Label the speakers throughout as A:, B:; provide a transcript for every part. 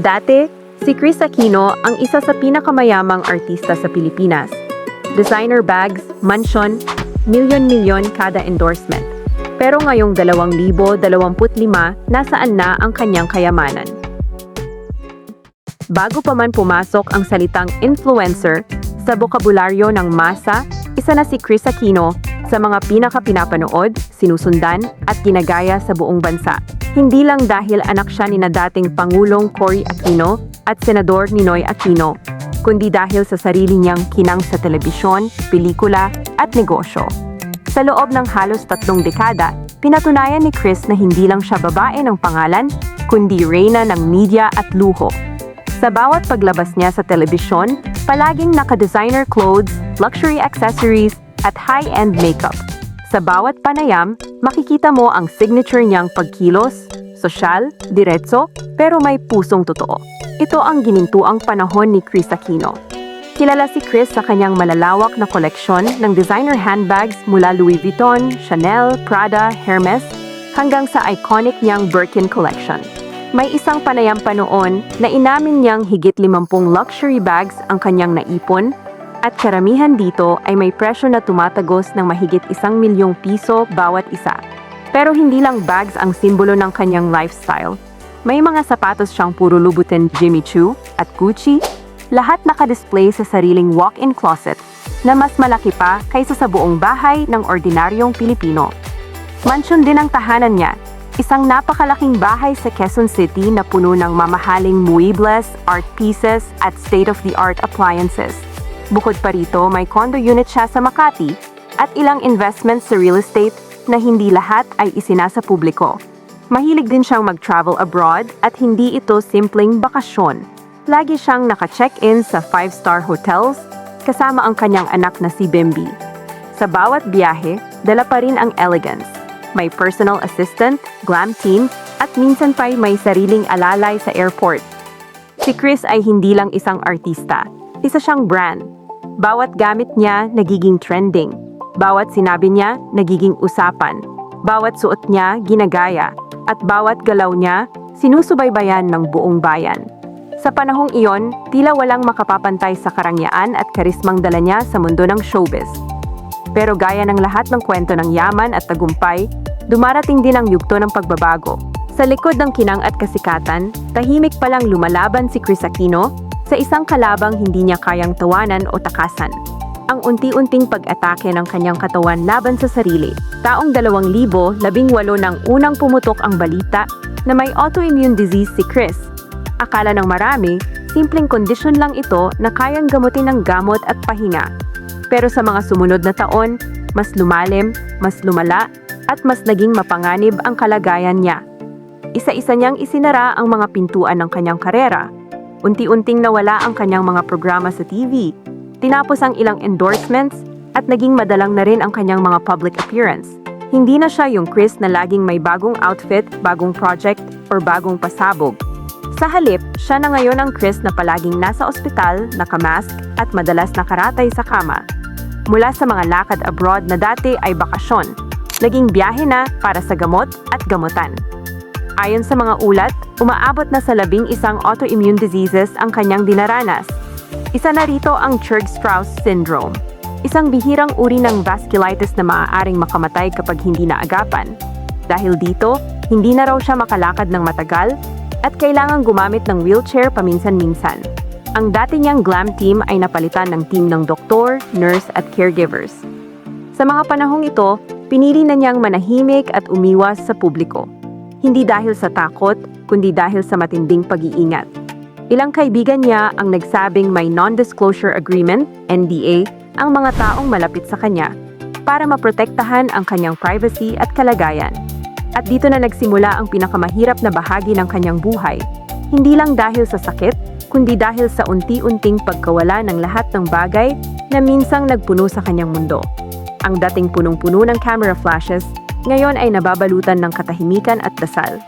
A: Dati, si Chris Aquino ang isa sa pinakamayamang artista sa Pilipinas. Designer bags, mansion, milyon-milyon kada endorsement. Pero ngayong 2025, nasaan na ang kanyang kayamanan? Bago pa man pumasok ang salitang influencer sa bokabularyo ng masa, isa na si Chris Aquino sa mga pinaka-pinapanood, sinusundan at ginagaya sa buong bansa. Hindi lang dahil anak siya ni na dating Pangulong Cory Aquino at Senador Ninoy Aquino, kundi dahil sa sarili niyang kinang sa telebisyon, pelikula at negosyo. Sa loob ng halos tatlong dekada, pinatunayan ni Chris na hindi lang siya babae ng pangalan, kundi reyna ng media at luho. Sa bawat paglabas niya sa telebisyon, palaging naka-designer clothes, luxury accessories, at high-end makeup. Sa bawat panayam, makikita mo ang signature niyang pagkilos, sosyal, diretso, pero may pusong totoo. Ito ang ginintuang panahon ni Chris Aquino. Kilala si Chris sa kanyang malalawak na koleksyon ng designer handbags mula Louis Vuitton, Chanel, Prada, Hermes, hanggang sa iconic niyang Birkin collection. May isang panayam pa noon na inamin niyang higit 50 luxury bags ang kanyang naipon at karamihan dito ay may presyo na tumatagos ng mahigit isang milyong piso bawat isa. Pero hindi lang bags ang simbolo ng kanyang lifestyle. May mga sapatos siyang puro lubutin Jimmy Choo at Gucci, lahat nakadisplay sa sariling walk-in closet na mas malaki pa kaysa sa buong bahay ng ordinaryong Pilipino. Mansion din ang tahanan niya, isang napakalaking bahay sa Quezon City na puno ng mamahaling muebles, art pieces at state-of-the-art appliances. Bukod pa rito, may condo unit siya sa Makati at ilang investments sa real estate na hindi lahat ay isinasa publiko. Mahilig din siyang mag-travel abroad at hindi ito simpleng bakasyon. Lagi siyang naka-check-in sa 5-star hotels kasama ang kanyang anak na si Bimbi. Sa bawat biyahe, dala pa rin ang elegance. May personal assistant, glam team, at minsan pa'y may sariling alalay sa airport. Si Chris ay hindi lang isang artista, isa siyang brand. Bawat gamit niya nagiging trending. Bawat sinabi niya nagiging usapan. Bawat suot niya ginagaya. At bawat galaw niya sinusubaybayan ng buong bayan. Sa panahong iyon, tila walang makapapantay sa karangyaan at karismang dala niya sa mundo ng showbiz. Pero gaya ng lahat ng kwento ng yaman at tagumpay, dumarating din ang yugto ng pagbabago. Sa likod ng kinang at kasikatan, tahimik palang lumalaban si Chris Aquino sa isang kalabang hindi niya kayang tawanan o takasan. Ang unti-unting pag-atake ng kanyang katawan laban sa sarili. Taong 2018 nang unang pumutok ang balita na may autoimmune disease si Chris. Akala ng marami, simpleng kondisyon lang ito na kayang gamutin ng gamot at pahinga. Pero sa mga sumunod na taon, mas lumalim, mas lumala, at mas naging mapanganib ang kalagayan niya. Isa-isa niyang isinara ang mga pintuan ng kanyang karera Unti-unting nawala ang kanyang mga programa sa TV. Tinapos ang ilang endorsements at naging madalang na rin ang kanyang mga public appearance. Hindi na siya yung Chris na laging may bagong outfit, bagong project, or bagong pasabog. Sa halip, siya na ngayon ang Chris na palaging nasa ospital, nakamask, at madalas nakaratay sa kama. Mula sa mga lakad abroad na dati ay bakasyon, naging biyahe na para sa gamot at gamutan. Ayon sa mga ulat, umaabot na sa labing isang autoimmune diseases ang kanyang dinaranas. Isa na rito ang Churg-Strauss syndrome, isang bihirang uri ng vasculitis na maaaring makamatay kapag hindi naagapan. Dahil dito, hindi na raw siya makalakad ng matagal at kailangang gumamit ng wheelchair paminsan-minsan. Ang dati niyang glam team ay napalitan ng team ng doktor, nurse at caregivers. Sa mga panahong ito, pinili na niyang manahimik at umiwas sa publiko. Hindi dahil sa takot, kundi dahil sa matinding pag-iingat. Ilang kaibigan niya ang nagsabing may non-disclosure agreement, NDA, ang mga taong malapit sa kanya para maprotektahan ang kanyang privacy at kalagayan. At dito na nagsimula ang pinakamahirap na bahagi ng kanyang buhay. Hindi lang dahil sa sakit, kundi dahil sa unti-unting pagkawala ng lahat ng bagay na minsang nagpuno sa kanyang mundo. Ang dating punong-puno ng camera flashes ngayon ay nababalutan ng katahimikan at dasal.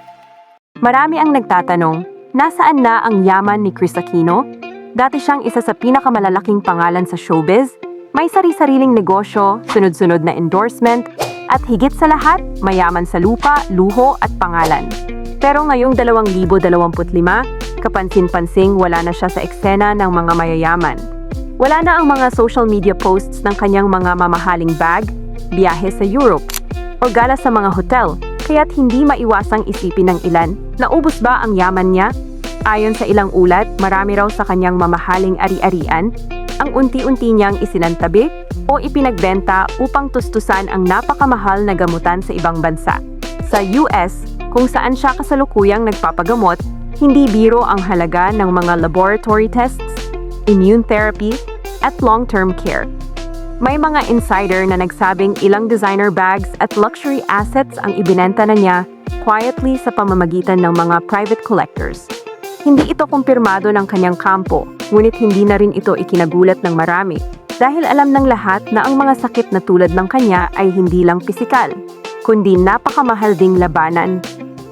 A: Marami ang nagtatanong, nasaan na ang yaman ni Chris Aquino? Dati siyang isa sa pinakamalalaking pangalan sa showbiz, may sari-sariling negosyo, sunod-sunod na endorsement, at higit sa lahat, mayaman sa lupa, luho at pangalan. Pero ngayong 2025, Kapansin-pansing wala na siya sa eksena ng mga mayayaman. Wala na ang mga social media posts ng kanyang mga mamahaling bag, biyahe sa Europe, o gala sa mga hotel, kaya't hindi maiwasang isipin ng ilan na ubos ba ang yaman niya? Ayon sa ilang ulat, marami raw sa kanyang mamahaling ari-arian ang unti-unti niyang isinantabi o ipinagbenta upang tustusan ang napakamahal na gamutan sa ibang bansa. Sa US, kung saan siya kasalukuyang nagpapagamot, hindi biro ang halaga ng mga laboratory tests, immune therapy, at long-term care. May mga insider na nagsabing ilang designer bags at luxury assets ang ibinenta na niya quietly sa pamamagitan ng mga private collectors. Hindi ito kumpirmado ng kanyang kampo, ngunit hindi na rin ito ikinagulat ng marami dahil alam ng lahat na ang mga sakit na tulad ng kanya ay hindi lang pisikal, kundi napakamahal ding labanan.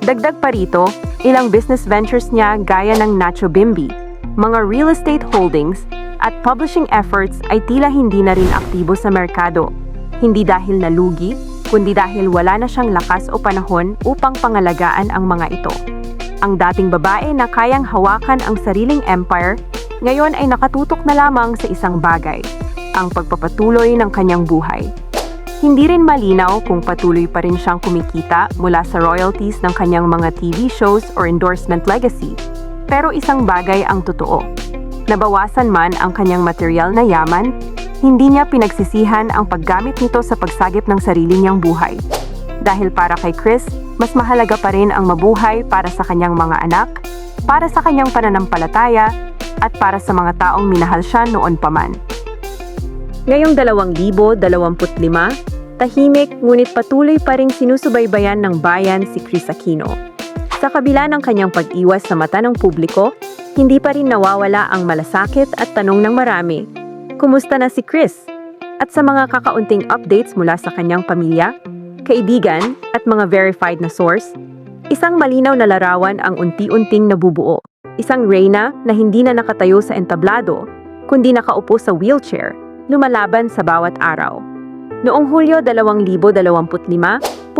A: Dagdag pa rito, ilang business ventures niya gaya ng Nacho Bimbi, mga real estate holdings at publishing efforts ay tila hindi na rin aktibo sa merkado. Hindi dahil nalugi, kundi dahil wala na siyang lakas o panahon upang pangalagaan ang mga ito. Ang dating babae na kayang hawakan ang sariling empire, ngayon ay nakatutok na lamang sa isang bagay, ang pagpapatuloy ng kanyang buhay. Hindi rin malinaw kung patuloy pa rin siyang kumikita mula sa royalties ng kanyang mga TV shows or endorsement legacy. Pero isang bagay ang totoo. Nabawasan man ang kanyang material na yaman, hindi niya pinagsisihan ang paggamit nito sa pagsagip ng sarili niyang buhay. Dahil para kay Chris, mas mahalaga pa rin ang mabuhay para sa kanyang mga anak, para sa kanyang pananampalataya, at para sa mga taong minahal siya noon pa man. Ngayong 2025, tahimik ngunit patuloy pa ring sinusubaybayan ng bayan si Chris Aquino. Sa kabila ng kanyang pag-iwas sa mata ng publiko, hindi pa rin nawawala ang malasakit at tanong ng marami, Kumusta na si Chris? At sa mga kakaunting updates mula sa kanyang pamilya, kaibigan at mga verified na source, isang malinaw na larawan ang unti-unting nabubuo. Isang reyna na hindi na nakatayo sa entablado, kundi nakaupo sa wheelchair, lumalaban sa bawat araw. Noong Hulyo 2025,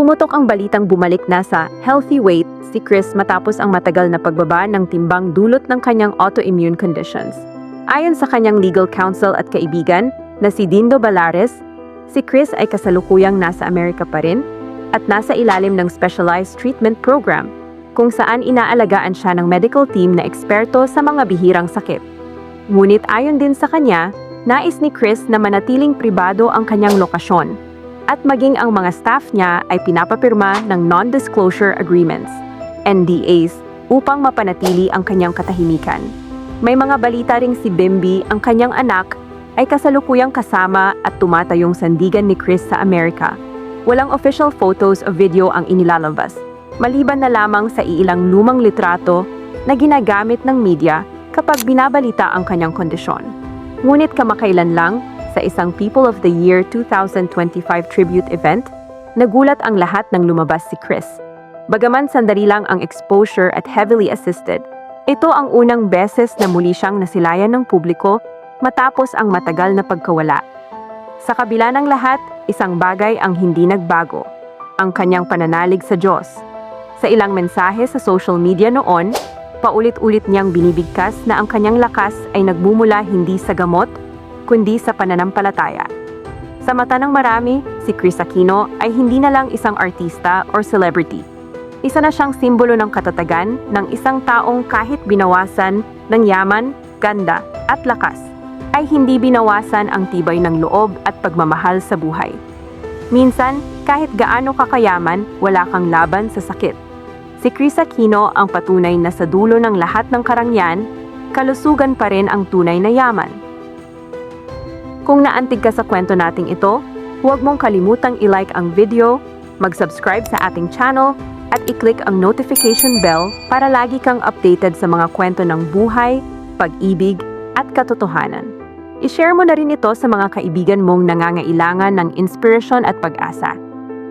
A: pumutok ang balitang bumalik na sa healthy weight si Chris matapos ang matagal na pagbaba ng timbang dulot ng kanyang autoimmune conditions. Ayon sa kanyang legal counsel at kaibigan na si Dindo Balares, si Chris ay kasalukuyang nasa Amerika pa rin at nasa ilalim ng specialized treatment program kung saan inaalagaan siya ng medical team na eksperto sa mga bihirang sakit. Ngunit ayon din sa kanya, nais ni Chris na manatiling pribado ang kanyang lokasyon at maging ang mga staff niya ay pinapapirma ng non-disclosure agreements, NDAs, upang mapanatili ang kanyang katahimikan. May mga balita ring si Bimbi, ang kanyang anak, ay kasalukuyang kasama at tumatayong sandigan ni Chris sa Amerika. Walang official photos o video ang inilalabas, maliban na lamang sa iilang lumang litrato na ginagamit ng media kapag binabalita ang kanyang kondisyon. Ngunit kamakailan lang, sa isang People of the Year 2025 tribute event, nagulat ang lahat ng lumabas si Chris. Bagaman sandali lang ang exposure at heavily assisted, ito ang unang beses na muli siyang nasilayan ng publiko matapos ang matagal na pagkawala. Sa kabila ng lahat, isang bagay ang hindi nagbago, ang kanyang pananalig sa Diyos. Sa ilang mensahe sa social media noon, paulit-ulit niyang binibigkas na ang kanyang lakas ay nagmumula hindi sa gamot, kundi sa pananampalataya. Sa mata ng marami, si Chris Aquino ay hindi na lang isang artista or celebrity isa na siyang simbolo ng katatagan ng isang taong kahit binawasan ng yaman, ganda at lakas, ay hindi binawasan ang tibay ng loob at pagmamahal sa buhay. Minsan, kahit gaano kakayaman, wala kang laban sa sakit. Si Chris Aquino ang patunay na sa dulo ng lahat ng karangyan, kalusugan pa rin ang tunay na yaman. Kung naantig ka sa kwento nating ito, huwag mong kalimutang i-like ang video, mag-subscribe sa ating channel at i-click ang notification bell para lagi kang updated sa mga kwento ng buhay, pag-ibig, at katotohanan. I-share mo na rin ito sa mga kaibigan mong nangangailangan ng inspirasyon at pag-asa.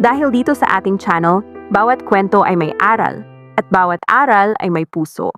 A: Dahil dito sa ating channel, bawat kwento ay may aral, at bawat aral ay may puso.